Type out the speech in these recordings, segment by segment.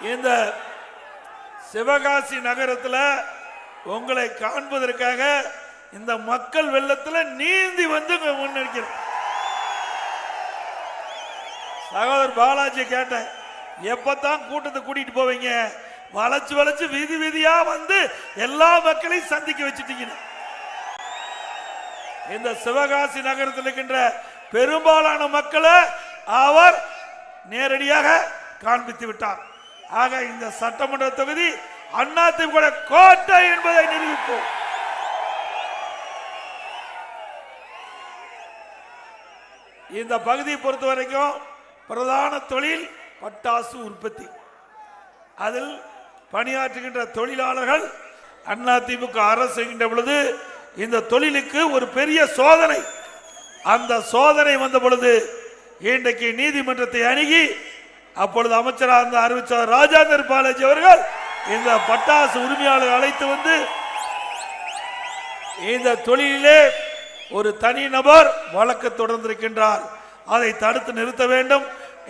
இந்த சிவகாசி நகரத்தில் உங்களை காண்பதற்காக இந்த மக்கள் வெள்ளத்தில் நீந்தி வந்து இங்க முன்னெடுக்கிறேன் சகோதரர் பாலாஜி கேட்டேன் எப்பத்தான் கூட்டத்தை கூட்டிட்டு போவீங்க? வளைச்சு வளைச்சு வீதி வீதியா வந்து எல்லா மக்களையும் சந்திக்க வச்சுட்டீங்க. இந்த சிவகாசி நகரத்தில் இருக்கின்ற பெரும்பாலான மக்களை அவர் நேரடியாக காண்பித்து விட்டார். ஆக இந்த சட்டமன்ற தொகுதி அதிமுக கோட்டை என்பதை நிரூபிப்போம். இந்த பகுதியை பொறுத்த வரைக்கும் பிரதான தொழில் பட்டாசு உற்பத்தி. அதில் பணியாற்றுகின்ற தொழிலாளர்கள் அதிமுக அரசு பொழுது இந்த தொழிலுக்கு ஒரு பெரிய சோதனை. அந்த சோதனை வந்த பொழுது இன்றைக்கு நீதிமன்றத்தை அணுகி அப்பொழுது அமைச்சராக இருந்த அறிவிச்சார் ராஜாந்தர் பாலாஜி அவர்கள் இந்த பட்டாசு உரிமையாளர் அழைத்து வந்து இந்த தொழிலிலே ஒரு தனி நபர் வழக்கு தொடர்ந்திருக்கின்றார். அதை தடுத்து நிறுத்த வேண்டும்.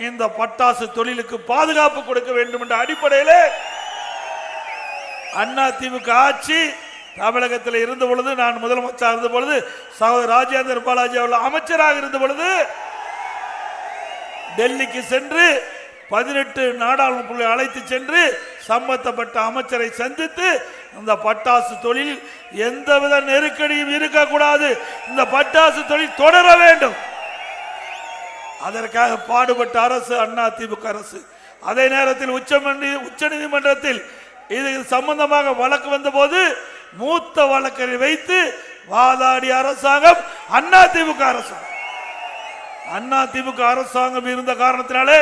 இந்த பட்டாசு தொழிலுக்கு பாதுகாப்பு கொடுக்க வேண்டும் என்ற அடிப்படையிலே அண்ணா திமுக ஆட்சி தமிழகத்தில் இருந்த பொழுது நான் முதலமைச்சராக இருந்த பொழுது சகோதரர் ராஜேந்திர பாலாஜி அவர்கள் அமைச்சராக இருந்த பொழுது டெல்லிக்கு சென்று பதினெட்டு நாடாளுமன்ற அழைத்து சென்று சம்பந்தப்பட்ட அமைச்சரை சந்தித்து இந்த பட்டாசு தொழில் எந்தவித நெருக்கடியும் இருக்கக்கூடாது. இந்த பட்டாசு தொழில் தொடர வேண்டும். அதற்காக பாடுபட்ட அரசு அண்ணா திமுக அரசு. அதே நேரத்தில் உச்ச உச்ச நீதிமன்றத்தில் இது சம்பந்தமாக வழக்கு வந்தபோது மூத்த வழக்கரை வைத்து வாதாடிய அரசாங்கம் அண்ணா திமுக அரசாங்கம் அண்ணா திமுக அரசாங்கம் இருந்த காரணத்தினாலே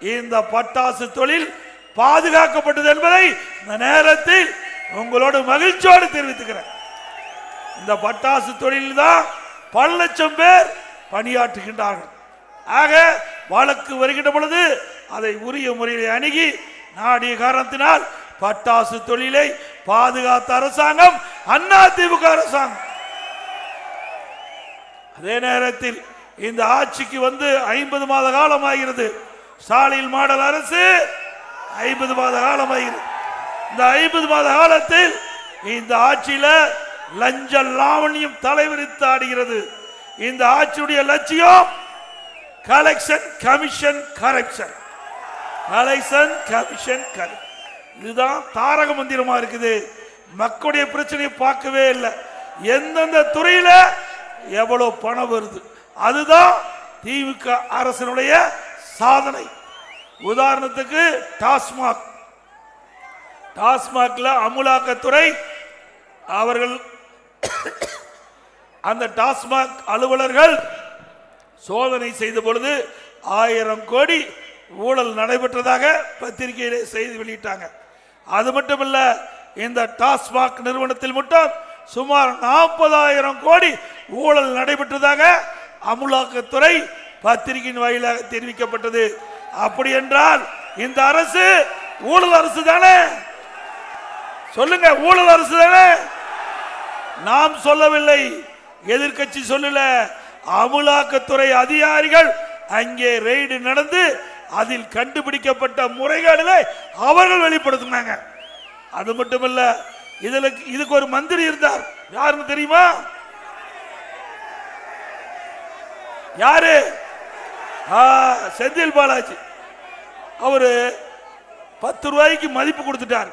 இந்த பட்டாசு தொழில் பாதுகாக்கப்பட்டது என்பதை இந்த நேரத்தில் உங்களோடு மகிழ்ச்சியோடு தெரிவித்துக்கிறேன். இந்த பட்டாசு தொழில் தான் பல லட்சம் பேர் பணியாற்றுகின்றார்கள். ஆக வழக்கு வருகின்ற பொழுது அதை உரிய முறையில் அணுகி நாடிய காரணத்தினால் பட்டாசு தொழிலை பாதுகாத்த அரசாங்கம் அண்ணா திமுக அரசாங்கம். அதே நேரத்தில் இந்த ஆட்சிக்கு வந்து ஐம்பது மாத காலம் ஆகிறது சாலையில் மாடல் அரசு ஐம்பது மாத காலம் இந்த ஐம்பது மாத காலத்தில் இந்த ஆட்சியில லஞ்ச லாவணியம் தலைவிரித்து ஆடுகிறது. இந்த ஆட்சியுடைய லட்சியம் collection commission correction collection commission correct இதுதான் தாரக மந்திரமா இருக்குது. மக்களுடைய பிரச்சனையை பார்க்கவே இல்லை. எந்தெந்த துறையில எவ்வளவு பணம் வருது. அதுதான் திமுக அரசனுடைய சாதனை. உதாரணத்துக்கு டாஸ்மாக். டாஸ்மாக்ல அமுலாக்கத்துறை அவர்கள் அந்த டாஸ்மாக் அலுவலர்கள் சோதனை செய்த பொழுது ஆயிரம் கோடி ஊழல் நடைபெற்றதாக பத்திரிகையில செய்தி வெளியிட்டாங்க. அது மட்டுமல்ல இந்த டாஸ்மாக் நிறுவனத்தில் மட்டும் சுமார் நாற்பதாயிரம் கோடி ஊழல் நடைபெற்றதாக அமுலாக்கத்துறை பத்திரிகையின் வாயிலாக தெரிவிக்கப்பட்டது. அப்படி என்றால் இந்த அரசு ஊழல் அரசு தானே? சொல்லுங்க ஊழல் அரசு தானே? நாம் சொல்லவில்லை எதிர்க்கட்சி சொல்லல. அமுலாக்கத்துறை அதிகாரிகள் அங்கே ரெய்டு நடந்து அதில் கண்டுபிடிக்கப்பட்ட முறைகேடுகளை அவர்கள் வெளிப்படுத்தினாங்க. அது மட்டுமல்ல இதுல இதுக்கு ஒரு மந்திரி இருந்தார். யாருன்னு தெரியுமா? யாரு? செந்தில் பாலாஜி. அவரு பத்து ரூபாய்க்கு மதிப்பு கொடுத்துட்டார்.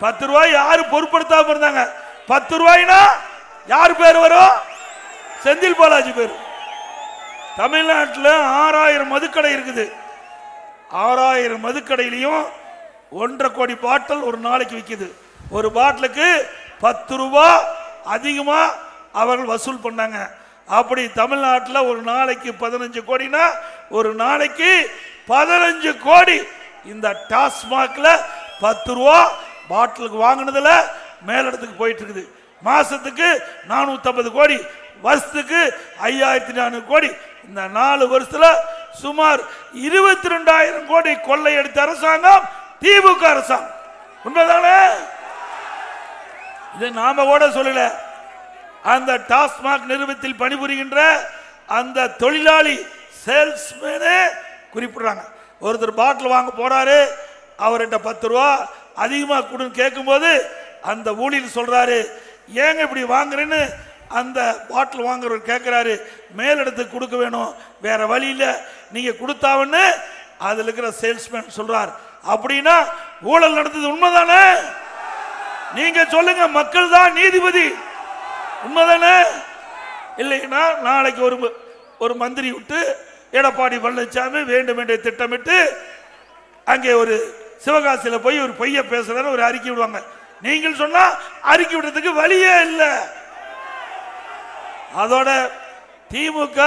பத்து ரூபாய் யாரு பொருட்படுத்தாம இருந்தாங்க. பத்து ரூபாய்னா யார் பேர் வரும்? செந்தில் பாலாஜி பேர். தமிழ்நாட்டில் ஆறாயிரம் மதுக்கடை இருக்குது. ஆறாயிரம் மதுக்கடையிலையும் ஒன்றரை கோடி பாட்டில் ஒரு நாளைக்கு விற்கிது ஒரு பாட்டிலுக்கு பத்து ரூபா அதிகமாக அவர்கள் வசூல் பண்ணாங்க. அப்படி தமிழ்நாட்டில் ஒரு நாளைக்கு பதினஞ்சு கோடினா ஒரு நாளைக்கு பதினஞ்சு கோடி. இந்த டாஸ்மாகில் பத்து ரூபா பாட்டிலுக்கு வாங்கினதில் மேலிடத்துக்கு போயிட்டு இருக்குது மாதத்துக்கு நானூற்றம்பது கோடி வருஷத்துக்கு ஐயாயிரத்தி நானூறு கோடி. இந்த நாலு வருஷத்தில் சுமார் இருபத்தி ரெண்டாயிரம் கோடி கொள்ளை எடுத்த அரசாங்கம் திமுக அரசாங்கம். உண்மைதானே? இது நாம கூட சொல்லல. அந்த டாஸ்மாக் நிறுவனத்தில் பணிபுரிகின்ற அந்த தொழிலாளி சேல்ஸ்மேனே குறிப்பிடுறாங்க. ஒருத்தர் பாட்டில் வாங்க போறாரு அவர்கிட்ட பத்து ரூபா அதிகமாக கொடுன்னு கேட்கும்போது அந்த ஊழியர் சொல்றாரு ஏங்க இப்படி வாங்குறேன்னு? அந்த பாட்டில் வாங்குறவர் கேட்குறாரு மேலிடத்துக்கு கொடுக்க வேணும் வேற வழி நீங்கள் கொடுத்தாவன்னு? அதில் இருக்கிற சேல்ஸ்மேன் சொல்கிறார் அப்படின்னா ஊழல் நடந்தது உண்மைதானே? நீங்கள் சொல்லுங்க மக்கள் தான் நீதிபதி. உண்மைதானே? இல்லைன்னா நாளைக்கு ஒரு ஒரு மந்திரி விட்டு எடப்பாடி பழனிசாமி வேண்டும் என்று திட்டமிட்டு அங்கே ஒரு சிவகாசியில் போய் ஒரு பொய்ய பேசுறாரு ஒரு அறிக்கை விடுவாங்க. நீங்கள் சொன்னா அறிக்கை விடுறதுக்கு வழியே இல்லை. அதோட திமுக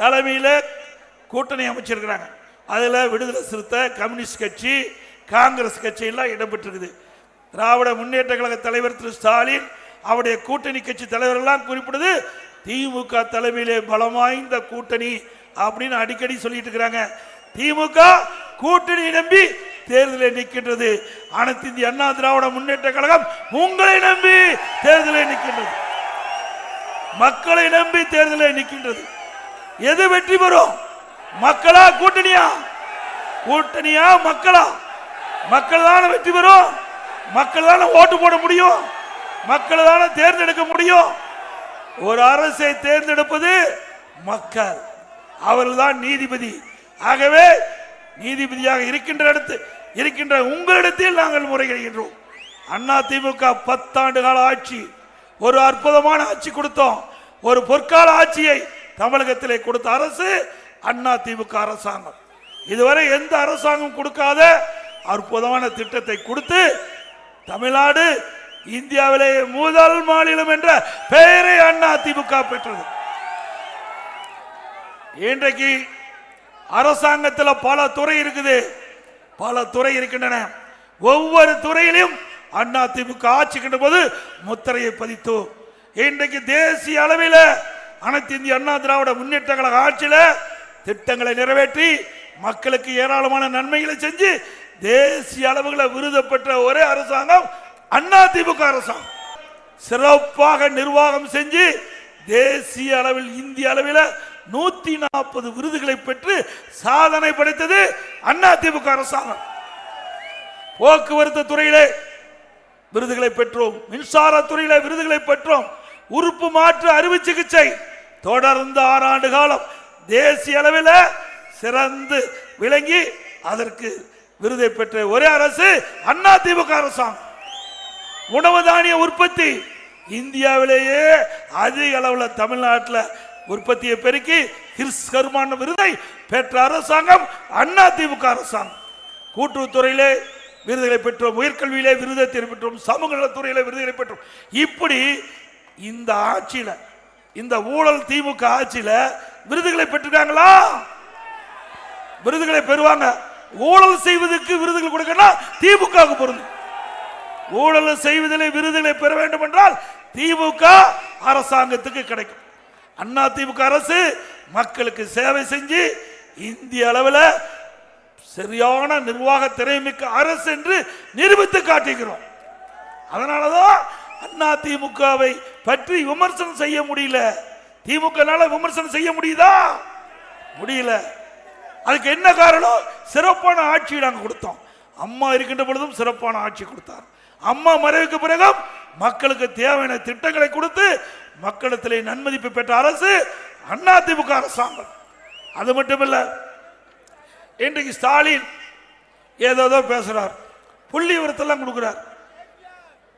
தலைமையில் கூட்டணி அமைச்சிருக்கிறாங்க. அதில் விடுதலை சிறுத்தை கம்யூனிஸ்ட் கட்சி காங்கிரஸ் கட்சியெல்லாம் இடம்பெற்றிருக்குது. திராவிட முன்னேற்ற கழக தலைவர் திரு ஸ்டாலின் அவருடைய கூட்டணி கட்சி தலைவர்கள்லாம் குறிப்பிடுது திமுக தலைமையிலே பலம் வாய்ந்த கூட்டணி அப்படின்னு அடிக்கடி சொல்லிட்டு இருக்கிறாங்க. திமுக கூட்டணி நம்பி தேர்தலை நிற்கின்றது. அனைத்து இந்திய அண்ணா திராவிட முன்னேற்ற கழகம் உங்களை நம்பி தேர்தலை நிற்கின்றது. மக்களை நம்பி தேர்தலை நிற்கின்றது. எது வெற்றி பெறும் மக்களா கூட்டணியா? கூட்டணியா மக்களா? மக்கள் தானே வெற்றி பெறும் மக்கள் தானே ஓட்டு போட முடியும்? மக்கள் தானே தேர்ந்தெடுக்க முடியும். ஒரு அரசை தேர்ந்தெடுப்பது மக்கள். அவர்கள்தான் நீதிபதி. ஆகவே நீதிபதியாக இருக்கின்ற இடத்து இருக்கின்ற உங்களிடத்தில் நாங்கள் முறையிடுகின்றோம். அண்ணா திமுக பத்தாண்டு கால ஆட்சி. ஒரு அற்புதமான ஆட்சி கொடுத்தோம். ஒரு பொற்கால ஆட்சியை தமிழகத்திலே கொடுத்த அரசு அண்ணா திமுக அரசாங்கம். இதுவரை எந்த அரசாங்கம் கொடுக்காத அற்புதமான திட்டத்தை கொடுத்து தமிழ்நாடு இந்தியாவிலேயே முதல் மாநிலம் என்ற பெயரை அண்ணா திமுக பெற்றது. இன்றைக்கு அரசாங்கத்தில் பல துறை இருக்குது. பல துறை இருக்கின்றன. ஒவ்வொரு துறையிலும் அண்ணா திமுக ஆட்சிக்கின்ற போது முத்திரையை பதித்தோம் இன்றைக்கு தேசிய அளவில் அனைத்து இந்திய அண்ணா திராவிட முன்னேற்ற கழக ஆட்சியில் திட்டங்களை நிறைவேற்றி மக்களுக்கு ஏராளமான நன்மைகளை செஞ்சு தேசிய அளவுகளை விருதப்பெற்ற ஒரே அரசாங்கம் அண்ணா திமுக அரசாங்கம். சிறப்பாக நிர்வாகம் செஞ்சு தேசிய அளவில் இந்திய அளவில் நூத்தி நாற்பது விருதுகளை பெற்று சாதனை படைத்தது அண்ணா திமுக அரசாங்கம். போக்குவரத்து துறையிலே விருதுகளை பெற்றோம். மின்சார துறையில விருதுகளை பெற்றோம். உறுப்பு மாற்று அறுவை சிகிச்சை தொடர்ந்து ஆறு ஆண்டு காலம் தேசிய அளவில் சிறந்து விளங்கி அதற்கு விருதை பெற்ற ஒரே அரசு அண்ணா திமுக அரசாங்கம். உணவு தானிய உற்பத்தி. இந்தியாவிலேயே அதிக அளவில் தமிழ்நாட்டில் உற்பத்தியை பெருக்கி ஹிர்ஸ்கர்மான விருதை பெற்ற அரசாங்கம் அண்ணா திமுக அரசாங்கம். கூட்டுறவுத்துறையிலே விருதுகளை பெற்றோம் உயர்கல்வியிலே விருதத்தை பெற்றோம் சமூக நலத்துறையிலே விருதுகளை பெற்றோம். இப்படி இந்த ஆட்சியில் இந்த ஊழல் திமுக ஆட்சியில் விருதுகளை பெற்றிருக்காங்களா? விருதுகளை பெறுவாங்க. ஊழல் செய்வதற்கு விருதுகள் கொடுக்கணும் திமுக பொருந்தும். ஊழல் செய்வதிலே விருதுகளை பெற வேண்டும் என்றால் திமுக அரசாங்கத்துக்கு கிடைக்கும். அண்ணா திமுக அரசு மக்களுக்கு சேவை செஞ்சு இந்திய அளவில் சரியான நிர்வாக திறமைமிக்க அரசு என்று நிரூபித்து காட்டுகிறோம் அதனாலதான் அண்ணா திமுகவை பற்றி விமர்சனம் செய்ய முடியல. திமுகனால விமர்சனம் செய்ய முடியுதா? முடியல. அதுக்கு என்ன காரணம்? சிறப்பான ஆட்சி நாங்கள் கொடுத்தோம். அம்மா இருக்கின்ற பொழுதும் சிறப்பான ஆட்சி கொடுத்தார். அம்மா மறைவுக்கு பிறகும் மக்களுக்கு தேவையான திட்டங்களை கொடுத்து மக்களிடத்திலே நன்மதிப்பு பெற்ற அரசு அண்ணா திமுக அரசாங்கம். அது மட்டுமல்ல இன்றைக்கு ஸ்டாலின் ஏதோதோ பேசுறார். புள்ளி விவரத்தெல்லாம் கொடுக்குறார்.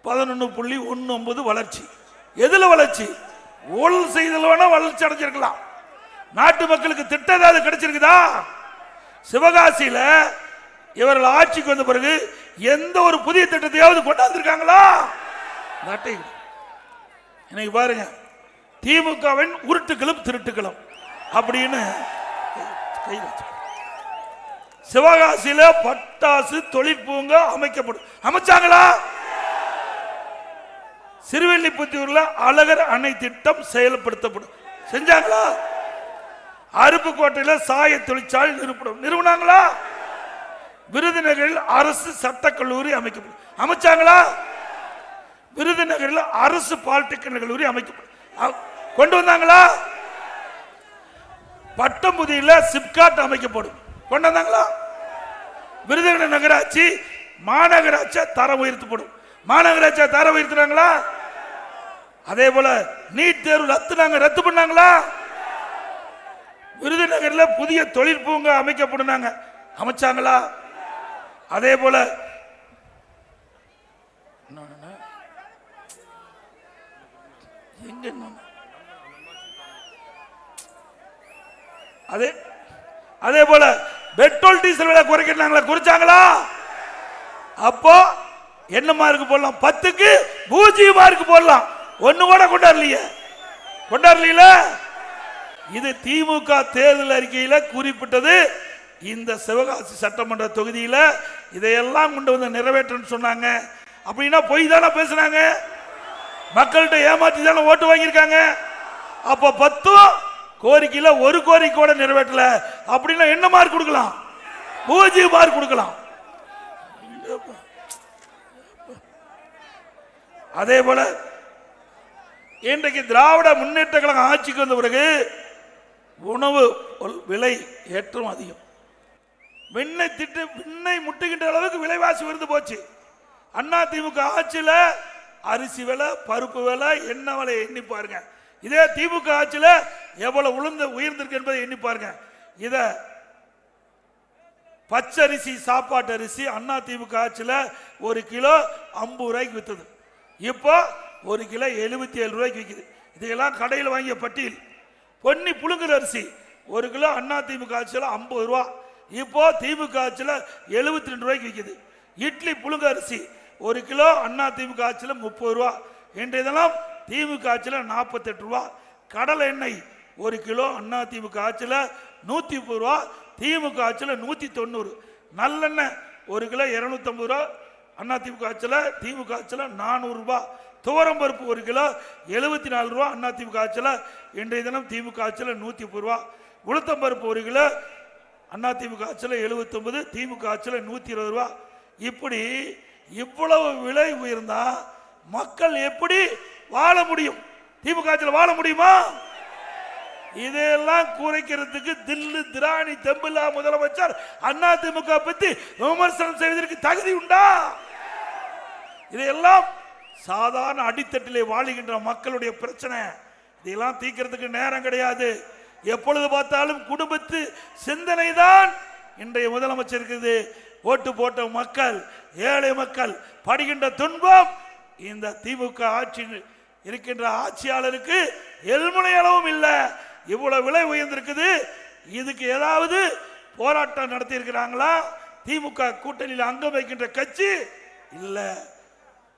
பதினொன்று புள்ளி ஒன்று ஒன்பது வளர்ச்சி. எதில் வளர்ச்சி? ஊழல் செய்தல் வேணா வளர்ச்சி அடைஞ்சிருக்கலாம். நாட்டு மக்களுக்கு திட்டம் ஏதாவது கிடைச்சிருக்குதா? சிவகாசியில் இவர்கள் ஆட்சிக்கு வந்த பிறகு எந்த ஒரு புதிய திட்டத்தையாவது கொண்டாந்துருக்காங்களா? நாட்டை இன்னைக்கு பாருங்க திமுகவின் உருட்டுக்களும் திருட்டுக்களும் அப்படின்னு சிவகாசியில பட்டாசு தொழிற்பூங்கா அமைக்கப்படும். அமைச்சாங்களா? சிறுவெல்லிபுத்தூர்ல அழகர் அணை திட்டம் செயல்படுத்தப்படும். செஞ்சாங்களா? அருப்புக்கோட்டையில சாய தொழிற்சாலை நிறுவனம் நிறுவனாங்களா? விருதுநகரில் அரசு சட்டக்கல்லூரி அமைக்கப்படும் அமைச்சாங்களா? விருதுநகரில் அரசு பாலிடெக்னிக் கல்லூரி அமைக்கப்படும் கொண்டு வந்தாங்களா? பட்டம்புதியில் சிப்காட் அமைக்கப்படும். கொண்டு வந்தாங்களா? விருதுநகர் நகராட்சி மாநகராட்சியா தரம் உயர்த்தப்படும். மாநகராட்சியா தரம் உயர்த்துறாங்களா அதே போல நீட் தேர்வு ரத்துனாங்க ரத்து பண்ணாங்களா? விருதுநகர்ல புதிய தொழிற்பூங்க அமைக்கப்படும் அமைக்கப்படுனாங்க அமைச்சாங்களா? அதே போல. எங்க? அதே அதே போல பெட்ரோல் டீசல் விலை குறைக்கிறாங்களா குறைச்சாங்களா அப்போ என்ன மார்க் போடலாம் பத்துக்கு பூஜ்ஜியம் மார்க் போடலாம் ஒண்ணு கூட கொண்டாடலையே கொண்டாடல இது திமுக தேர்தல் அறிக்கையில குறிப்பிட்டது இந்த சிவகாசி சட்டமன்ற தொகுதியில் இதையெல்லாம் கொண்டு வந்து நிறைவேற்றன்னு சொன்னாங்க. அப்படின்னா பொய் தானே பேசுனாங்க. மக்கள்கிட்ட ஏமாற்றி தானே ஓட்டு வாங்கியிருக்காங்க. அப்போ பத்தும் கோரிக்கையில் ஒரு கோரிக்கை கூட நிறைவேற்றல. அப்படின்னா என்ன மார்க் கொடுக்கலாம்? பூஜ்ஜிய மார்க் கொடுக்கலாம். அதே போல இன்றைக்கு திராவிட முன்னேற்ற கழகம் ஆட்சிக்கு வந்த பிறகு உணவு விலை ஏற்றம் அதிகம். விண்ணை திட்டு விண்ணை முட்டுகின்ற அளவுக்கு விலைவாசி விருந்து போச்சு. அண்ணா திமுக ஆட்சியில் அரிசி விலை பருப்பு விலை எண்ணெய் விலை எண்ணி பாருங்க. இதே திமுக ஆட்சியில் எவ்வளவு உளுந்து உயர்ந்திருக்கு என்பதை எண்ணி பாருங்க. இத பச்சரிசி சாப்பாட்டு அரிசி அண்ணா திமுக ஆட்சியில் ஒரு கிலோ ஐம்பது ரூபாய்க்கு வித்தது. இப்போ ஒரு கிலோ எழுபத்தி ஏழு ரூபாய்க்கு விற்குது இதையெல்லாம் கடையில் வாங்கிய பட்டியல். பொன்னி புழுங்குற அரிசி ஒரு கிலோ அண்ணா திமுக ஆட்சியில் ஐம்பது ரூபா. இப்போ திமுக ஆட்சியில் எழுபத்தி ரெண்டு ரூபாய்க்கு விற்கிது இட்லி புழுங்க அரிசி ஒரு கிலோ அண்ணா திமுக ஆட்சியில் முப்பது ரூபா. இன்றைய தினம் திமுக ஆட்சியில் நாற்பத்தெட்டு ரூபா. கடலை எண்ணெய் ஒரு கிலோ அண்ணா திமுக ஆட்சியில் நூற்றி முப்பது ரூபா. திமுக ஆட்சியில் நூற்றி தொண்ணூறு நல்லெண்ணெய் ஒரு கிலோ இரநூத்தம்பது ரூபா. அண்ணா திமுக ஆட்சியில் திமுக ஆட்சியில் நானூறுரூபா துவரம்பருப்பு துவரம் பருப்பு ஒரு கிலோ எழுபத்தி நாலு ரூபா. அண்ணா திமுக ஆட்சியில் இன்றைய தினம் திமுக ஆட்சியில் நூற்றி முப்பது ரூபா உளுத்தம்பருப்பு ஒரு கிலோ அண்ணா திமுக ஆட்சியில் எழுபத்தொம்பது திமுக ஆட்சியில் நூற்றி இருபது ரூபா. இப்படி இவ்வளவு விலை உயர்ந்தா மக்கள் எப்படி வாழ முடியும்? திமுக ஆட்சியில் வாழ முடியுமா? இதையெல்லாம் குறைக்கிறதுக்கு தில்லு திராணி தெம்பில்லா முதலமைச்சர் அண்ணா திமுக பத்தி விமர்சனம் செய்வதற்கு தகுதி உண்டா? இதையெல்லாம் சாதாரண அடித்தட்டிலே வாழுகின்ற மக்களுடைய பிரச்சனை. இதையெல்லாம் தீக்கிறதுக்கு நேரம் கிடையாது. எப்பொழுது பார்த்தாலும் குடும்பத்து சிந்தனை தான் இன்றைய முதலமைச்சர் இருக்குது ஓட்டு போட்ட மக்கள் ஏழை மக்கள் படுகின்ற துன்பம் இந்த திமுக ஆட்சி இருக்கின்ற ஆட்சியாளருக்கு எல்முனை அளவும் இல்லை. இவ்வளவு விலை உயர்ந்திருக்குது. இதுக்கு ஏதாவது போராட்டம் நடத்தி இருக்கிறாங்களா திமுக கூட்டணியில் அங்கம் வைக்கின்ற கட்சி இல்ல.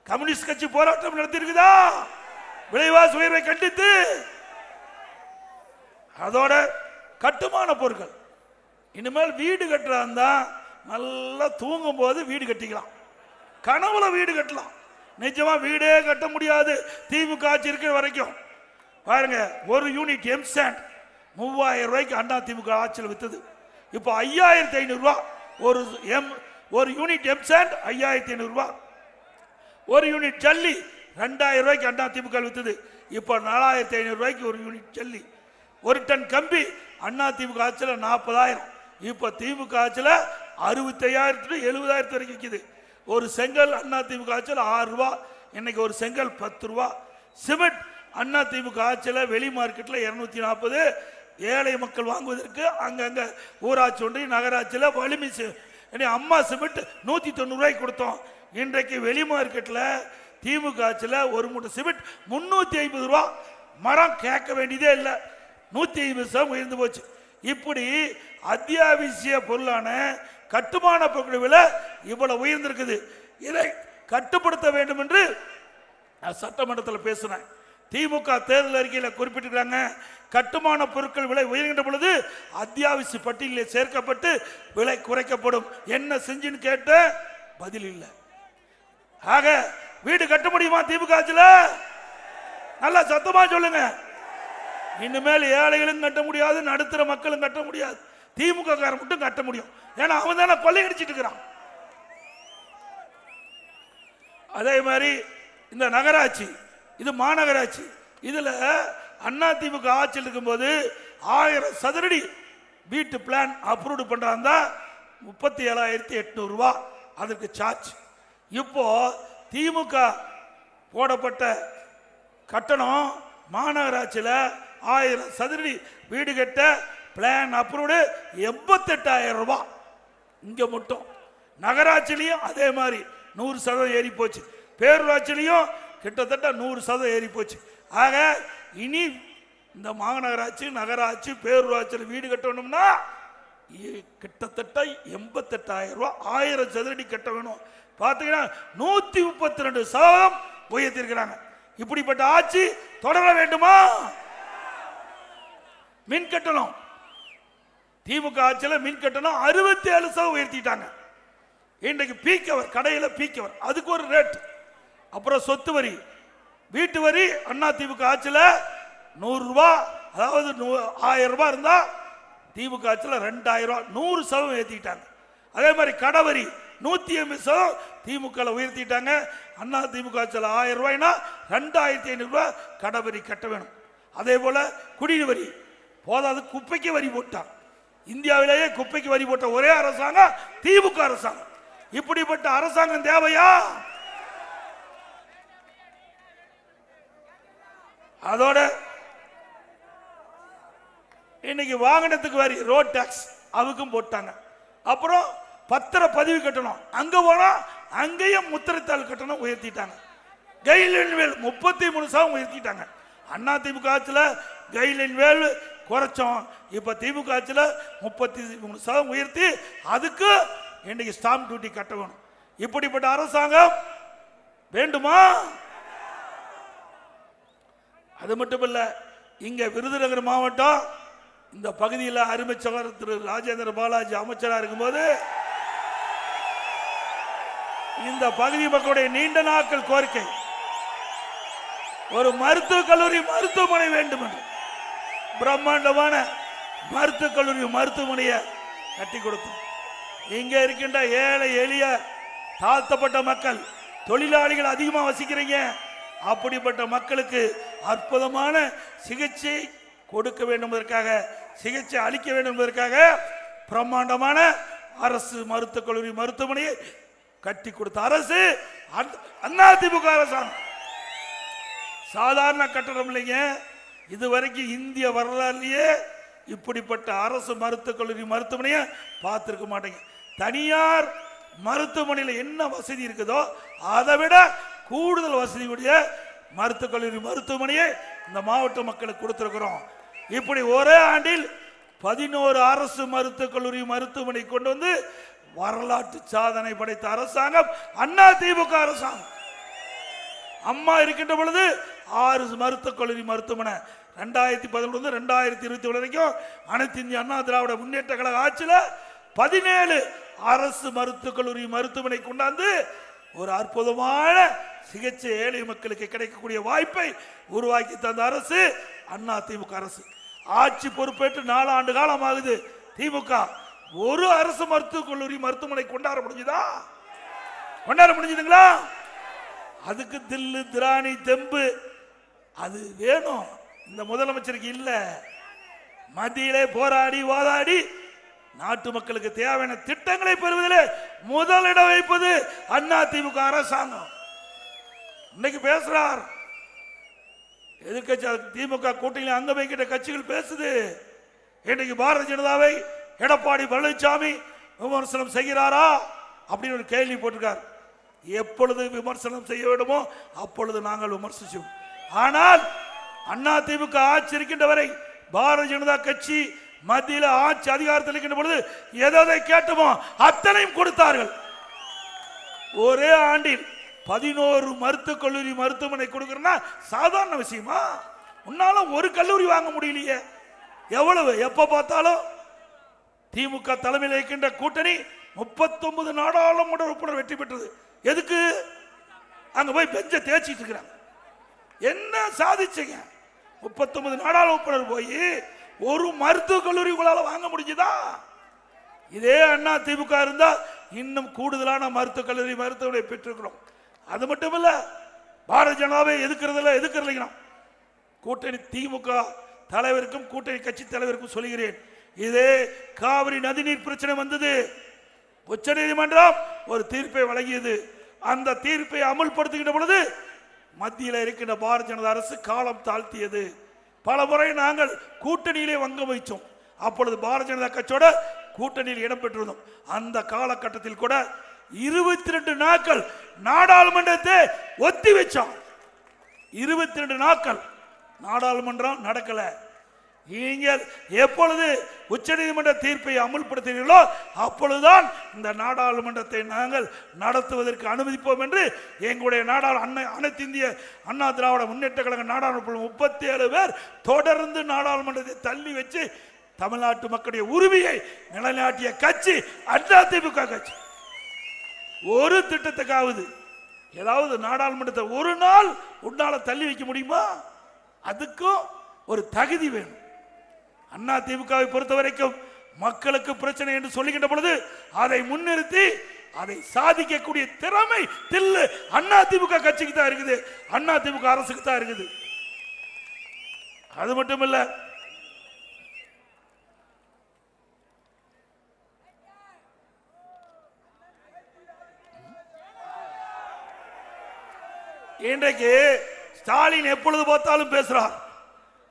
கம்யூனிஸ்ட் கட்சி போராட்டம் நடத்தி இருக்குதா விலைவாசி உயர்வை கண்டித்து அதோட கட்டுமான பொருட்கள். இனிமேல் வீடு கட்டுறா கட்டுறதா நல்லா தூங்கும் போது வீடு கட்டிக்கலாம். கனவுல வீடு கட்டலாம். நிஜமா வீடே கட்ட முடியாது. தீவு காட்சி இருக்கிற வரைக்கும். பாருங்க ஒரு யூனிட் எம்சாண்ட் மூவாயிரம் ரூபாய்க்கு அண்ணா திமுக ஆட்சியில் வித்தது. இப்போ ஐயாயிரத்தி ஐநூறுரூவா ஒரு எம் ஒரு யூனிட் எம்சாண்ட் ஐயாயிரத்தி ஐநூறுரூவா ஒரு யூனிட் ஜல்லி ரெண்டாயிரம் ரூபாய்க்கு அண்ணா திமுக வித்தது. இப்போ நாலாயிரத்தி ஐநூறுரூவாய்க்கு ஒரு யூனிட் ஜல்லி. ஒரு டன் கம்பி. அண்ணா திமுக ஆட்சியில் நாற்பதாயிரம் இப்போ திமுக ஆட்சியில் அறுபத்தையாயிரத்து எழுபதாயிரத்து வரைக்கும் விற்கிது ஒரு செங்கல் அண்ணா திமுக ஆட்சியில் ஆறு ரூபா. இன்னைக்கு ஒரு செங்கல் பத்து ரூபா. சிமெண்ட் அண்ணா திமுக ஆட்சியில் வெளி மார்க்கெட்டில் இரநூத்தி நாற்பது ஏழை மக்கள் வாங்குவதற்கு அங்கங்கே ஊராட்சி ஒன்றிய நகராட்சியில் வலிமை சி- அம்மா சிமெண்ட் நூற்றி தொண்ணூறுரூவாய்க்கு கொடுத்தோம். இன்றைக்கு வெளி மார்க்கெட்டில் திமுக ஆட்சியில் ஒரு மூட்டை சிமெண்ட் முந்நூற்றி ஐம்பது ரூபா. மரம் கேட்க வேண்டியதே இல்லை. நூற்றி ஐம்பது சதம் உயர்ந்து போச்சு. இப்படி அத்தியாவசிய பொருளான கட்டுமான பொருட்கள் விலை இவ்வளவு உயர்ந்திருக்குது. இதை கட்டுப்படுத்த வேண்டும் என்று நான் சட்டமன்றத்தில் பேசினேன். திமுக தேர்தல் அறிக்கையில் குறிப்பிட்டிருக்கிறாங்க கட்டுமான பொருட்கள் விலை உயர்கின்ற பொழுது அத்தியாவசிய பட்டியலில் சேர்க்கப்பட்டு விலை குறைக்கப்படும். என்ன செஞ்சுன்னு கேட்ட பதில் இல்லை. ஆக வீடு கட்ட முடியுமா திமுக ஆட்சியில் நல்லா சத்தமா சொல்லுங்க. இனிமேல் ஏழைகளும் கட்ட முடியாது நடுத்தர மக்களும் கட்ட முடியாது. திமுக காரன் மட்டும் கட்ட முடியும். ஏன்னா அவன் தானே கொள்ளையடிச்சிட்டு இருக்கிறான். அதே மாதிரி இந்த நகராட்சி இது மாநகராட்சி இதுல அண்ணா திமுக ஆட்சியில் இருக்கும்போது ஆயிரம் சதுரடி வீட்டு பிளான் அப்ரூவ் பண்றாங்க. முப்பத்தி ஏழாயிரத்தி எட்நூறு ரூபா அதுக்கு சார்ஜ் இப்போ திமுக போடப்பட்ட கட்டணம் மாநகராட்சியில் ஆயிரம் சதுரடி வீடு கட்ட பிளான் அப்ரூவ்டு எண்பத்தெட்டாயிரம் ரூபாய். இங்கே மட்டும். நகராட்சிலையும் அதே மாதிரி. நூறு சதவீதம் ஏறி போச்சு. பேரூராட்சிலையும் கிட்டத்தட்ட நூறு சதவீதம் ஏறி போச்சு. ஆக இனி இந்த மாநகராட்சி நகராட்சி பேரூராட்சியில் வீடு கட்டணும்னா கிட்டத்தட்ட எண்பத்தெட்டாயிரம் ரூபா ஆயிரம் சதுரடி கட்ட வேணும். பார்த்தீங்கன்னா நூற்றி முப்பத்தி ரெண்டு சதவீதம் உயர்த்திருக்கிறாங்க இப்படிப்பட்ட ஆட்சி தொடர வேண்டுமா? மின் கட்டணம். திமுக ஆட்சியில் மின் கட்டணம் அறுபத்தி ஏழு சதவீதம் உயர்த்திட்டாங்க. இன்றைக்கு பீக்கவர் கடையில் பீக்கவர். அதுக்கு ஒரு ரேட் அப்புறம் சொத்து வரி. வீட்டு வரி அண்ணா திமுக ஆட்சியில் நூறுரூவா அதாவது நூ- ஆயிரம் ரூபாய் இருந்தால் திமுக ஆட்சியில் ரெண்டாயிரம் ரூபா நூறு சதவீதம் ஏற்றிட்டாங்க அதே மாதிரி கடை வரி நூற்றி எண்பது சதவீதம் திமுக உயர்த்திட்டாங்க. அண்ணா திமுக ஆட்சியில் ஆயிரம் ரூபாய்னா ரெண்டாயிரத்தி ஐநூறுரூவா கடை வரி கட்ட வேணும். அதே போல் குடிநீர் வரி போதாது குப்பைக்கு வரி போட்டான் இந்தியாவிலேயே குப்பைக்கு வரி போட்ட ஒரே அரசாங்கம் திமுக அரசாங்கம். இப்படிப்பட்ட அரசாங்கம் தேவையா? அதோட இன்னைக்கு வாகனத்துக்கு வரி ரோட் டாக்ஸ் அதுக்கும் போட்டாங்க. அப்புறம் பத்திர பதிவு கட்டணும். அங்க போனா அங்கேயும் முத்திரைத்தாள் கட்டணம் உயர்த்திட்டாங்க. கைலின் வேல் முப்பத்தி மூணு சதம் உயர்த்திட்டாங்க. அண்ணா திமுக ஆட்சியில் கைலின் வேல் குறைச்சோம். இப்ப திமுக ஆட்சியில் முப்பத்தி மூணு சதம் உயர்த்தி அதுக்கு இன்னைக்கு ஸ்டாம்ப் டியூட்டி கட்ட வேணும். இப்படிப்பட்ட அரசாங்கம் வேண்டுமா? அது மட்டும் இல்ல இங்க விருதுநகர் மாவட்டம் இந்த பகுதியில் அருமைச்சவர் திரு ராஜேந்திர பாலாஜி அமைச்சராக இருக்கும்போது இந்த பகுதி மக்களுடைய நீண்ட நாட்கள் கோரிக்கை. ஒரு மருத்துவக் கல்லூரி மருத்துவமனை வேண்டும் என்று. பிரம்மாண்டமான மருத்துவக் கல்லூரி மருத்துவமனையை கட்டி கொடுத்தோம். இங்கே இருக்கின்ற ஏழை எளிய தாழ்த்தப்பட்ட மக்கள் தொழிலாளிகள் அதிகமாக வசிக்கிறீங்க. அப்படிப்பட்ட மக்களுக்கு அற்புதமான சிகிச்சை கொடுக்க வேண்டும் என்பதற்காக சிகிச்சை அளிக்க வேண்டும் என்பதற்காக பிரம்மாண்டமான அரசு மருத்துவக் கல்லூரி மருத்துவமனையை கட்டி கொடுத்த அரசு அண்ணா திமுக அரசாங்கம். சாதாரண கட்டணம் இல்லைங்க. இதுவரைக்கும் இந்திய வரலாறுலேயே இப்படிப்பட்ட அரசு மருத்துவக் கல்லூரி மருத்துவமனையை பார்த்துருக்க மாட்டேங்க. தனியார் மருத்துவமனையில் என்ன வசதி இருக்குதோ அதை விட கூடுதல் வசதியுடைய மருத்துவக் கல்லூரி மருத்துவமனையை இந்த மாவட்ட மக்களுக்கு கொடுத்துருக்குறோம். இப்படி ஒரே ஆண்டில் பதினோரு அரசு மருத்துவக் கல்லூரி மருத்துவமனை கொண்டு வந்து வரலாற்று சாதனை படைத்த அரசாங்கம் அண்ணா திமுக அரசாங்கம். அம்மா இருக்கின்ற பொழுது ஆறு மருத்துவ கல்லூரி மருத்துவமனை. ரெண்டாயிரத்தி பதினொன்று ரெண்டாயிரத்தி இருபத்தி ஒன்று வரைக்கும் அனைத்து இந்திய அண்ணா திராவிட முன்னேற்ற கழக ஆட்சியில் பதினேழு அரசு மருத்துவக் கல்லூரி மருத்துவமனை கொண்டாந்து ஒரு அற்புதமான சிகிச்சை ஏழை மக்களுக்கு கிடைக்கக்கூடிய வாய்ப்பை உருவாக்கி தந்த அரசு அண்ணா திமுக அரசு. ஆட்சி பொறுப்பேற்று நாலு ஆண்டு காலம் ஆகுது திமுக ஒரு அரசு மருத்துவக் கல்லூரி மருத்துவமனை கொண்டாட முடிஞ்சுதா? கொண்டாட முடிஞ்சுதுங்களா? அதுக்கு தில்லு திராணி தெம்பு அது வேணும். இந்த முதலமைச்சருக்கு இல்லை. மத்தியிலே போராடி வாதாடி நாட்டு மக்களுக்கு தேவையான திட்டங்களை பெறுவதிலே முதலிடம் வைப்பது அண்ணா திமுக அரசாங்கம். இன்னைக்கு பேசுறார். எதிர்கட்சி திமுக கூட்டணியில் அங்க வைக்கிட்ட கட்சிகள் பேசுது. இன்னைக்கு பாரதிய ஜனதாவை எடப்பாடி பழனிசாமி விமர்சனம் செய்கிறாரா? அப்படின்னு ஒரு கேள்வி போட்டிருக்கார். எப்பொழுது விமர்சனம் செய்ய வேண்டுமோ அப்பொழுது நாங்கள் விமர்சிச்சோம். ஆனால் அண்ணா திமுக ஆட்சி இருக்கின்ற வரை பாரதிய ஜனதா கட்சி மத்தியில் ஆட்சி அதிகாரத்தில் இருக்கின்ற பொழுது எதை கேட்டோமோ அத்தனையும் கொடுத்தார்கள். ஒரே ஆண்டில் பதினோரு மருத்துவக் கல்லூரி மருத்துவமனை கொடுக்கறனா சாதாரண விஷயமா? உன்னால ஒரு கல்லூரி வாங்க முடியலையே. எவ்வளவு? எப்ப பார்த்தாலும் திமுக தலைமையில் இருக்கின்ற கூட்டணி 39 நாடாளுமன்ற உறுப்பினர் வெற்றி பெற்றது. எதுக்கு? அங்க போய் பெஞ்ச தேய்ச்சிட்டு இருக்கிறாங்க. என்ன சாதிச்சீங்க? 39 நாடாளு உறுப்பினர் போய் ஒரு மருத்துவக் கல்லூரி உங்களால வாங்க முடிஞ்சுதா? இதே அண்ணா திமுக இருந்தா இன்னும் கூடுதலான மருத்துவக் கல்லூரி மருத்துவமனை பெற்றிருக்கிறோம். அது மட்டும் இல்ல பாரதிய ஜனதாவை எதுக்குறதில்ல எதுக்குறீங்க கூட்டணி திமுக தலைவருக்கும் கூட்டணி கட்சி தலைவருக்கும் சொல்கிறேன் இதே காவிரி நதிநீர் பிரச்சனை வந்தது. உச்சநீதிமன்றம் ஒரு தீர்ப்பை வழங்கியது. அந்த தீர்ப்பை அமல்படுத்துகின்ற பொழுது மத்தியில் இருக்கின்ற பாரதிய ஜனதா அரசு காலம் தாழ்த்தியது. பல முறை நாங்கள் கூட்டணியிலே வங்க வைச்சோம் அப்பொழுது பாரதிய ஜனதா கட்சியோட கூட்டணியில் இடம்பெற்றிருந்தோம். அந்த காலகட்டத்தில் கூட இருபத்தி ரெண்டு நாட்கள் நாடாளுமன்றத்தை ஒத்தி வச்சோம் இருபத்தி ரெண்டு நாட்கள் நாடாளுமன்றம் நடக்கலை. நீங்கள் எப்பொழுது உச்சநீதிமன்ற தீர்ப்பை அமுல்படுத்துகிறீர்களோ அப்பொழுதுதான் இந்த நாடாளுமன்றத்தை நாங்கள் நடத்துவதற்கு அனுமதிப்போம் என்று எங்களுடைய நாடாளு அன்னை அனைத்து இந்திய அண்ணா திராவிட முன்னேற்ற கழக நாடாளுமன்ற முப்பத்தி ஏழு பேர் தொடர்ந்து நாடாளுமன்றத்தை தள்ளி வச்சு தமிழ்நாட்டு மக்களுடைய உரிமையை நிலைநாட்டிய கட்சி அதிமுக கட்சி. ஒரு திட்டத்துக்காவது ஏதாவது நாடாளுமன்றத்தை ஒரு நாள் உன்னால தள்ளி வைக்க முடியுமா? அதுக்கும் ஒரு தகுதி வேணும். அண்ணா திமுகவை பொறுத்த வரைக்கும் மக்களுக்கு பிரச்சனை என்று சொல்லுகின்ற பொழுது அதை முன்னிறுத்தி அதை சாதிக்கக்கூடிய திறமை தில்லு அண்ணா திமுக கட்சிக்கு தான் இருக்குது. அண்ணா திமுக அரசுக்கு தான் இருக்குது. அது மட்டும் இல்ல இன்றைக்கு ஸ்டாலின் எப்பொழுது பார்த்தாலும் பேசுறார்.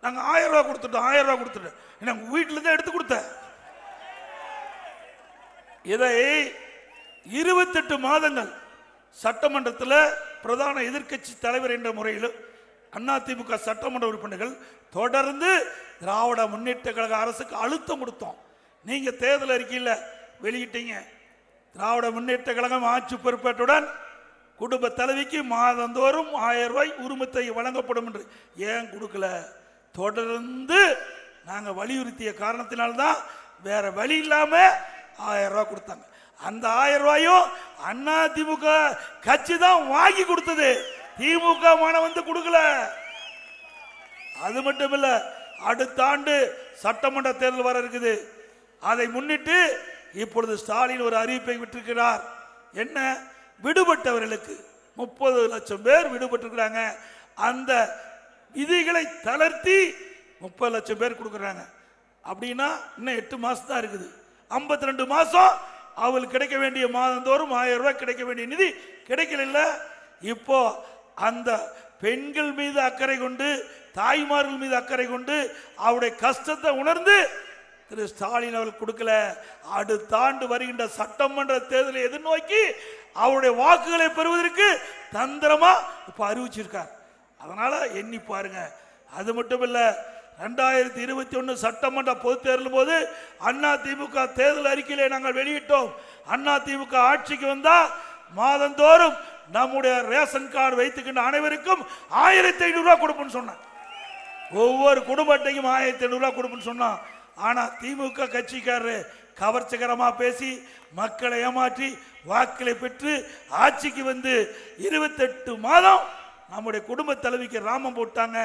நாங்க ஆயிரம் ரூபா கொடுத்துட்டோம் ஆயிரம் ரூபா கொடுத்துட்டோம் எனக்கு வீட்டுல எடுத்து கொடுத்தேன் இதை இருபத்தெட்டு மாதங்கள் சட்டமன்றத்தில் பிரதான எதிர்க்கட்சி தலைவர் என்ற முறையில் அதிமுக சட்டமன்ற உறுப்பினர்கள் தொடர்ந்து திராவிட முன்னேற்ற கழக அரசுக்கு அழுத்தம் கொடுத்தோம். நீங்க தேர்தல் அறிக்கையில் வெளியிட்டீங்க. திராவிட முன்னேற்ற கழகம் ஆட்சி பொறுப்பேற்றுடன் குடும்ப தலைவிக்கு மாதந்தோறும் ஆயிரம் ரூபாய் உரிமத்தை வழங்கப்படும் என்று ஏன் கொடுக்கல? தொடர்ந்து நாங்கள் வலியுறுத்திய காரணத்தினால்தான் வேற வழி இல்லாம ஆயிரம் ரூபாய் கொடுத்தாங்க. அந்த ஆயிரம் ரூபாயும் அண்ணா திமுக கட்சி தான் வாங்கி கொடுத்தது. திமுக மனம் வந்து கொடுக்கல. அது மட்டும் இல்ல அடுத்த ஆண்டு சட்டமன்ற தேர்தல் வர இருக்குது. அதை முன்னிட்டு இப்பொழுது ஸ்டாலின் ஒரு அறிவிப்பை விட்டிருக்கிறார். என்ன? விடுபட்டவர்களுக்கு முப்பது லட்சம் பேர் விடுபட்டிருக்கிறாங்க. அந்த விதிகளை தளர்த்தி முப்பது லட்சம் பேர் கொடுக்குறாங்க. அப்படின்னா இன்னும் எட்டு மாதம் தான் இருக்குது. ஐம்பத்தி ரெண்டு மாதம் அவளுக்கு கிடைக்க வேண்டிய மாதந்தோறும் ஆயிரம் ரூபாய் கிடைக்க வேண்டிய நிதி கிடைக்கல இப்போ அந்த பெண்கள் மீது அக்கறை கொண்டு தாய்மார்கள் மீது அக்கறை கொண்டு அவருடைய கஷ்டத்தை உணர்ந்து திரு ஸ்டாலின் அவர்கள் கொடுக்கல. அடுத்த ஆண்டு வருகின்ற சட்டமன்ற தேர்தலை எதிர்நோக்கி அவருடைய வாக்குகளை பெறுவதற்கு தந்திரமா இப்ப அறிவிச்சிருக்கார். அதனால் எண்ணி பாருங்க. அது மட்டும் இல்லை ரெண்டாயிரத்தி இருபத்தி ஒன்று சட்டமன்ற பொது தேர்தல் போது அண்ணா திமுக தேர்தல் அறிக்கையிலே நாங்கள் வெளியிட்டோம். அண்ணா திமுக ஆட்சிக்கு வந்தால் மாதந்தோறும் நம்முடைய ரேஷன் கார்டு வைத்துக்கின்ற அனைவருக்கும் ஆயிரத்தி ஐநூறுரூவா கொடுப்போன்னு கொடுப்போம்னு சொன்னேன். ஒவ்வொரு குடும்ப அட்டைக்கும் ஆயிரத்தி ஐநூறுரூவா கொடுப்போன்னு கொடுப்போம்னு சொன்னான். ஆனால் திமுக கட்சிக்காரரு கவர்ச்சிகரமாக பேசி மக்களை ஏமாற்றி வாக்களை பெற்று ஆட்சிக்கு வந்து இருபத்தெட்டு மாதம் நம்முடைய குடும்ப தலைவிக்கு ராமம் போட்டாங்க.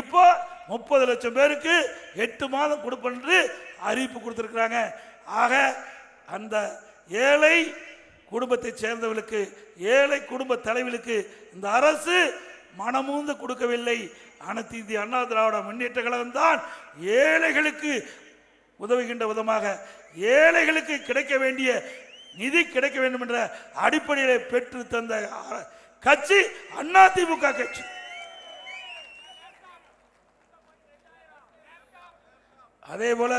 இப்போ முப்பது லட்சம் பேருக்கு எட்டு மாதம் கொடுப்பென்று அறிவிப்பு கொடுத்துருக்குறாங்க. ஆக அந்த ஏழை குடும்பத்தை சேர்ந்தவர்களுக்கு ஏழை குடும்ப தலைவர்களுக்கு இந்த அரசு மனமூந்து கொடுக்கவில்லை. அனைத்து இந்திய அண்ணா திராவிட முன்னேற்ற கழகம் தான் ஏழைகளுக்கு உதவுகின்ற விதமாக ஏழைகளுக்கு கிடைக்க வேண்டிய நிதி கிடைக்க வேண்டும் என்ற அடிப்படையில் பெற்று தந்த கட்சி அண்ணா திமுக கட்சி. அதே போல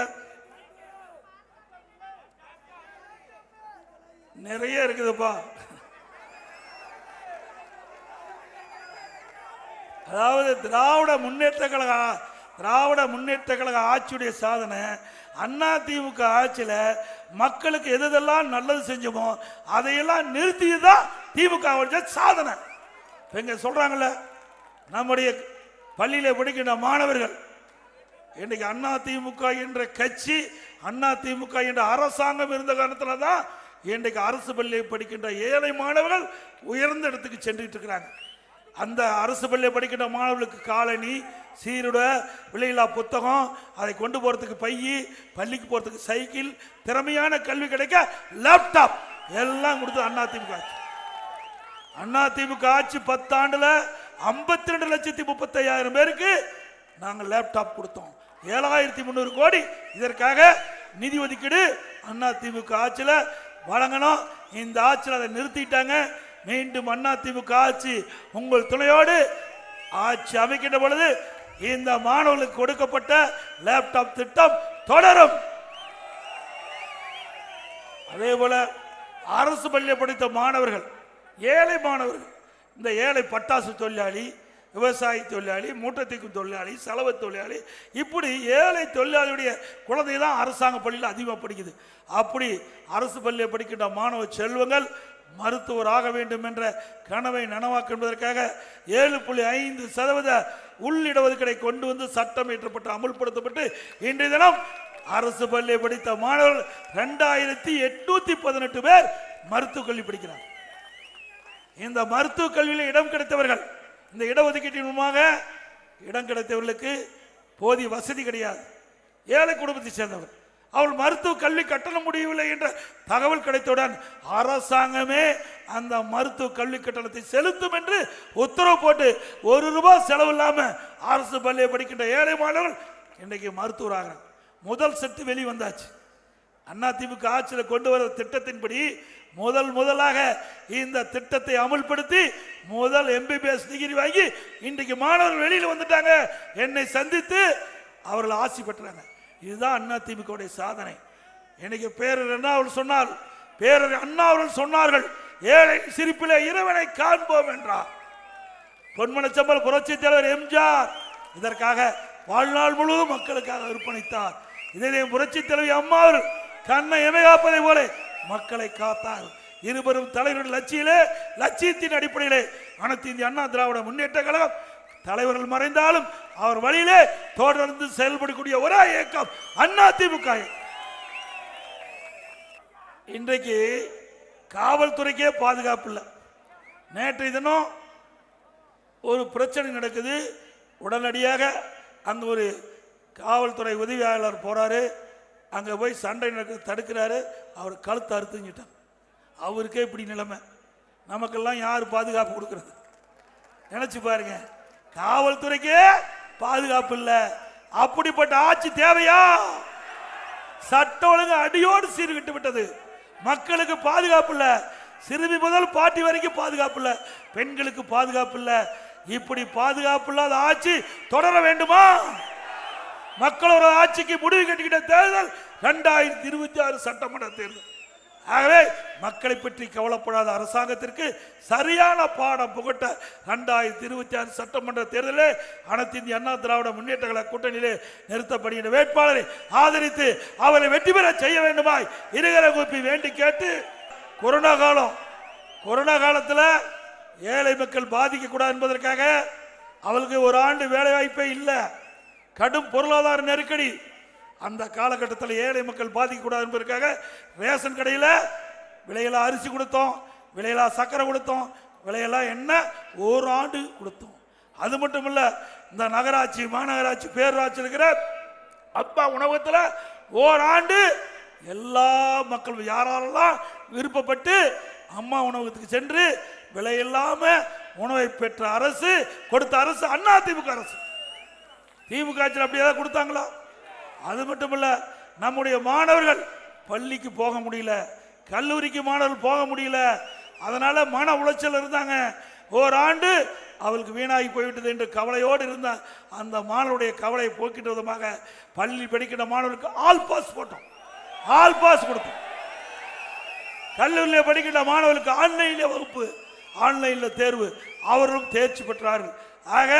நிறைய இருக்குதுப்பா. அதாவது திராவிட முன்னேற்ற கழக திராவிட முன்னேற்ற கழக ஆட்சியுடைய சாதனை அண்ணா திமுக ஆட்சியில் மக்களுக்கு எது எதெல்லாம் நல்லது செஞ்சோமோ அதையெல்லாம் நிறுத்தியது தான் திமுக சாதனை எங்க சொல்றாங்கல்ல நம்முடைய பள்ளியில் படிக்கின்ற மாணவர்கள் இன்னைக்கு அண்ணா திமுக என்ற கட்சி அண்ணா திமுக என்ற அரசாங்கம் இருந்த காரணத்தில் தான் இன்றைக்கு அரசு பள்ளியை படிக்கின்ற ஏழை மாணவர்கள் உயர்ந்த இடத்துக்கு சென்றுட்டு இருக்கிறாங்க. அந்த அரசு பள்ளியை படிக்கின்ற மாணவர்களுக்கு காலணி சீருட விலையில்லா புத்தகம் அதை கொண்டு போகிறதுக்கு பையி பள்ளிக்கு போகிறதுக்கு சைக்கிள் திறமையான கல்வி கிடைக்க லேப்டாப் எல்லாம் கொடுத்தது அண்ணா திமுக ஆட்சி. அண்ணா திமுக ஆட்சி பத்தாண்டில் ஐம்பத்தி ரெண்டு லட்சத்தி முப்பத்தையாயிரம் பேருக்கு நாங்கள் லேப்டாப் கொடுத்தோம். ஏழாயிரத்தி முந்நூறு கோடி இதற்காக நிதி ஒதுக்கீடு அண்ணா திமுக ஆட்சியில் வழங்கணும். இந்த ஆட்சியில் அதை நிறுத்திட்டாங்க. மீண்டும் அண்ணா திமுக ஆட்சி உங்கள் துணையோடு ஆட்சி அமைக்கின்ற பொழுது இந்த மாணவர்களுக்கு கொடுக்கப்பட்ட லேப்டாப் திட்டம் தொடரும். அதே போல அரசு பள்ளியை படித்த மாணவர்கள் ஏழை மாணவர்கள் இந்த ஏழை பட்டாசு தொழிலாளி விவசாய தொழிலாளி மூட்டத்தைக்கும் தொழிலாளி செலவு தொழிலாளி இப்படி ஏழை தொழிலாளியுடைய குழந்தை தான் அரசாங்க பள்ளியில் அதிகமாக படிக்குது. அப்படி அரசு பள்ளியை படிக்கின்ற மாணவ செல்வங்கள் மருத்துவர் ஆக வேண்டும் என்ற கனவை நனவாக்க என்பதற்காக ஏழு புள்ளி ஐந்து சதவீத உள்ளிடஒதுக்கீடை கொண்டு வந்து சட்டம் இயற்றப்பட்டு அமுல்படுத்தப்பட்டு இன்றைய தினம் அரசு பள்ளியை படித்த மாணவர்கள் ரெண்டாயிரத்தி எட்நூத்தி பதினெட்டு பேர் மருத்துவக் கல்வி படிக்கிறார். இந்த மருத்துவக் கல்வியில் இடம் கிடைத்தவர்கள் இந்த இடஒதுக்கீட்டின் மூலமாக இடம் கிடைத்தவர்களுக்கு போதிய வசதி கிடையாது. ஏழை குடும்பத்தை சேர்ந்தவர் அவள் மருத்துவ கல்வி கட்டண முடியவில்லை என்ற தகவல் கிடைத்தவுடன் அரசாங்கமே அந்த மருத்துவ கல்வி கட்டணத்தை செலுத்தும் என்று உத்தரவு போட்டு ஒரு ரூபாய் செலவு இல்லாமல் அரசு பள்ளியை படிக்கின்ற ஏழை மாணவர்கள் இன்றைக்கு மருத்துவராகிறாங்க முதல் செட்டு வெளி வந்தாச்சு. அண்ணா திமுக ஆட்சியில் கொண்டு வர திட்டத்தின்படி முதல் முதலாக இந்த திட்டத்தை அமல்படுத்தி முதல் எம்பிபிஎஸ் டிகிரி வாங்கி இன்றைக்கு மாணவர்கள் வெளியில் வந்துட்டாங்க. என்னை சந்தித்து அவர்கள் ஆசி பெற்றாங்க. இதுதான் அண்ணா திமுகவுடைய சாதனை. இன்னைக்கு பேரர் அண்ணா அவர்கள் சொன்னால் பேரர் அண்ணா அவர்கள் சொன்னார்கள் ஏழை சிரிப்பிலே இறைவனை காண்போம் என்றார். பொன்மனச்சம்பல் புரட்சி தலைவர் எம்ஜிஆர் இதற்காக வாழ்நாள் முழுவதும் மக்களுக்காக அர்ப்பணித்தார். இதிலே புரட்சி தலைவி அம்மா அவர்கள் கண்ணை எமையாப்பதை போல மக்களை காத்தார் இருவரும் தலைவர்கள் லட்சியிலே லட்சியத்தின் அடிப்படையிலே அனைத்து இந்திய அண்ணா திராவிட முன்னேற்ற கழகம் தலைவர்கள் மறைந்தாலும் அவர் வழியிலே தொடர்ந்து செயல்படக்கூடிய ஒரே இயக்கம் அண்ணா திமுக இன்றைக்கு காவல்துறைக்கே பாதுகாப்பு இல்லை. நேற்றைய தினம் ஒரு பிரச்சனை நடக்குது. உடனடியாக அந்த ஒரு காவல்துறை உதவியாளர் போறாரு. அங்க போய் சண்டை நடக்க தடுக்கிறாரு. அவர் கழுத்து அறுத்துங்கிட்டார் அவருக்கே இப்படி நிலைமை. நமக்கெல்லாம் யார் பாதுகாப்பு கொடுக்கறது? நினைச்சு பாருங்க. காவல்துறைக்கு பாதுகாப்பு இல்லை. அப்படிப்பட்ட ஆட்சி தேவையா? சட்ட ஒழுங்கு அடியோடு சீர்கிட்டு விட்டது. மக்களுக்கு பாதுகாப்பு இல்ல. சிறுமி முதல் பாட்டி வரைக்கும் பாதுகாப்பு இல்ல. பெண்களுக்கு பாதுகாப்பு இல்ல. இப்படி பாதுகாப்பு இல்லாத ஆட்சி தொடர வேண்டுமா? மக்களோட ஆட்சிக்கு முடிவு கட்டிக்கிட்ட தேர்தல் ரெண்டாயிரத்தி இருபத்தி ஆறு சட்டமன்ற தேர்தல். ஆகவே மக்களை பற்றி கவலைப்படாத அரசாங்கத்திற்கு சரியான பாடம் புகட்ட ரெண்டாயிரத்தி இருபத்தி ஆறு சட்டமன்ற தேர்தலே அனைத்து இந்திய அண்ணா திராவிட முன்னேற்ற கழக கூட்டணியிலே நிறுத்தப்படுகின்ற வேட்பாளரை ஆதரித்து அவரை வெற்றி பெற செய்ய வேண்டுமாய் இருகர கூப்பி வேண்டி கேட்டு கொரோனா காலம் கொரோனா காலத்தில் ஏழை மக்கள் பாதிக்கக்கூடாது என்பதற்காக அவளுக்கு ஒரு ஆண்டு வேலை வாய்ப்பே இல்லை. கடும் பொருளாதார நெருக்கடி. அந்த காலகட்டத்தில் ஏழை மக்கள் பாதிக்கக்கூடாது என்பதற்காக ரேஷன் கடையில் விலையெல்லாம் அரிசி கொடுத்தோம் விலையெல்லாம் சக்கரை கொடுத்தோம் விலையெல்லாம் எண்ணெய் ஒரு ஆண்டு கொடுத்தோம். அது மட்டும் இல்லை இந்த நகராட்சி மாநகராட்சி பேரூராட்சி இருக்கிற அப்பா உணவகத்தில் ஓராண்டு எல்லா மக்களும் யாராலெல்லாம் விருப்பப்பட்டு அம்மா உணவகத்துக்கு சென்று விலையில்லாம உணவை பெற்ற அரசு கொடுத்த அரசு அண்ணா திமுக அரசு. திமுக ஆட்சியில் அப்படி ஏதாவது கொடுத்தாங்களா? அது மட்டும் நம்முடைய மாணவர்கள் பள்ளிக்கு போக முடியல கல்லூரிக்கு மாணவர்கள் போக முடியல அதனால மன உளைச்சல் இருந்தாங்க. ஓராண்டு அவளுக்கு வீணாகி போய்விட்டது என்று கவலையோடு இருந்த அந்த மாணவருடைய கவலையை போக்கிட்ட விதமாக பள்ளி படிக்கிற மாணவர்களுக்கு ஆல் பாஸ் போட்டோம். ஆல் பாஸ் கொடுத்தோம். கல்லூரியில் படிக்கின்ற மாணவர்களுக்கு ஆன்லைனில் வகுப்பு ஆன்லைனில் தேர்வு. அவர்களும் தேர்ச்சி பெற்றார்கள். ஆக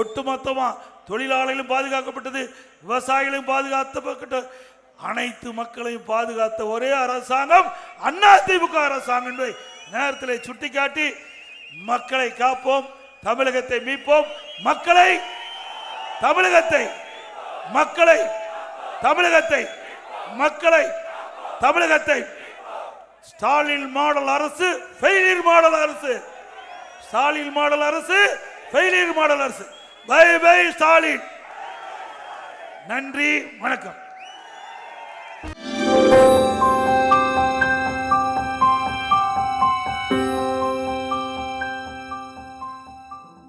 ஒட்டுமொத்தமாக தொழிலாளர்களும் பாதுகாக்கப்பட்டது விவசாயிகளையும் பாதுகாக்கப்பட்ட அனைத்து மக்களையும் பாதுகாத்த ஒரே அரசாங்கம் அண்ணா திமுக அரசாங்கம் என்பதை நேரத்தில் சுட்டிக்காட்டி மக்களை காப்போம் தமிழகத்தை மீட்போம் மக்களை தமிழகத்தை மக்களை தமிழகத்தை மக்களை தமிழகத்தை. ஸ்டாலின் மாடல் அரசு ஃபெயிலியர் மாடல் அரசு. ஸ்டாலின் மாடல் அரசு ஃபெயிலியர் மாடல் அரசு. Bye bye Stalin. நன்றி வணக்கம்.